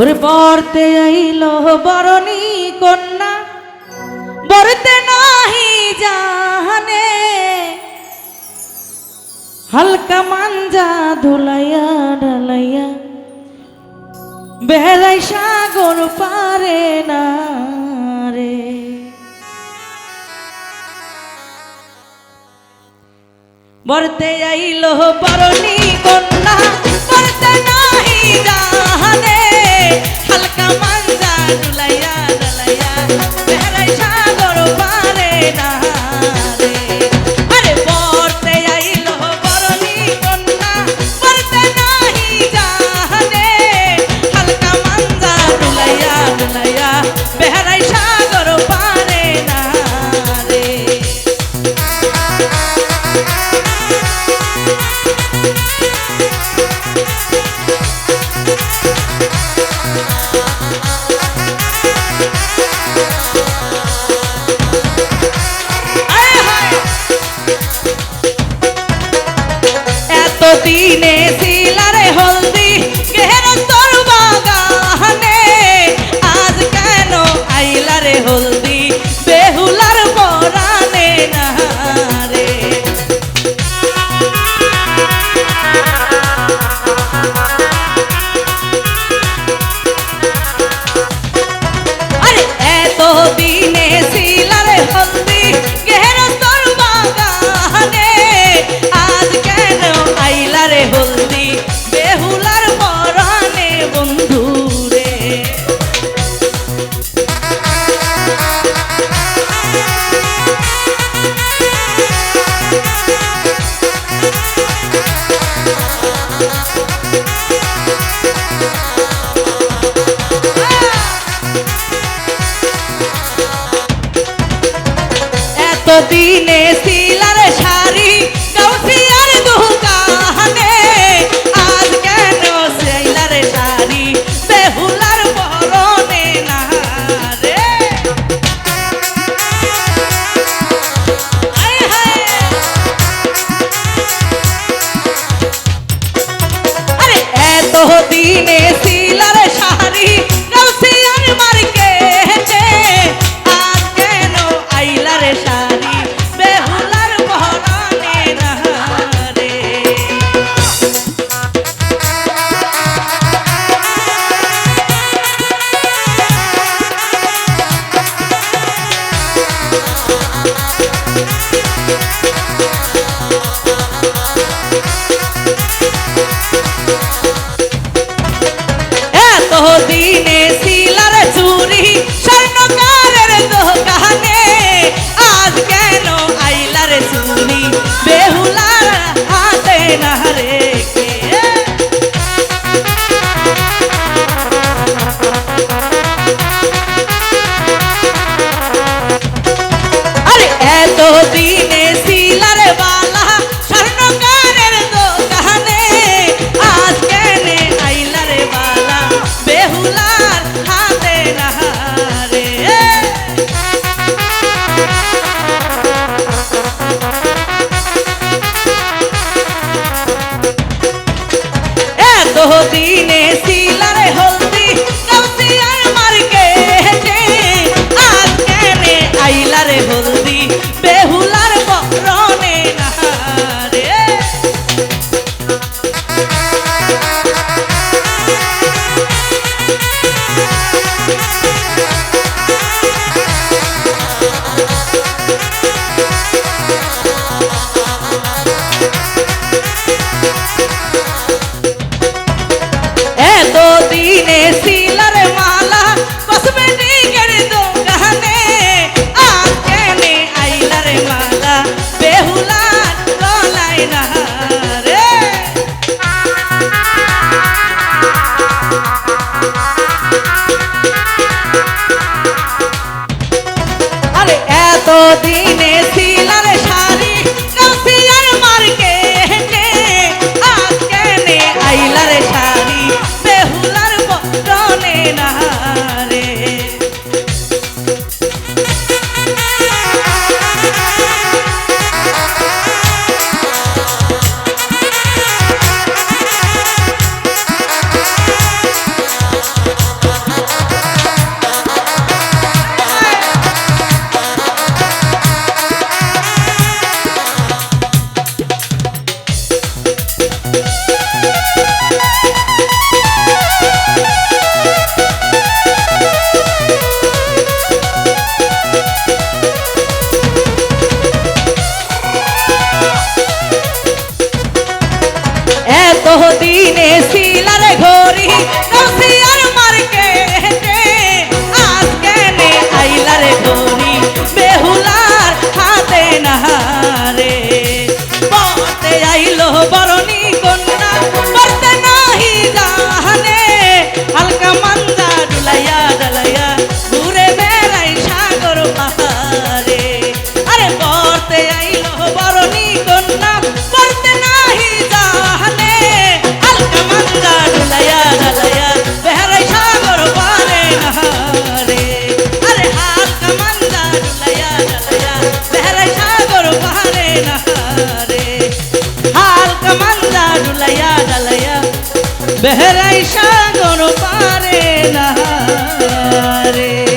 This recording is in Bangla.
ওরে বরতে আইল বরণী কন্যা, বরতে নাহি জাহানে। হালকা মাঞ্জা ধুলাইয়া ঢালাইয়া বেড়াই সাগর পারে না রে। বরতে আইল বরণী কন্যা, বরতে নাহি Come দিনে শিলার শাড়ি বেহরাই সাগর পারে না রে।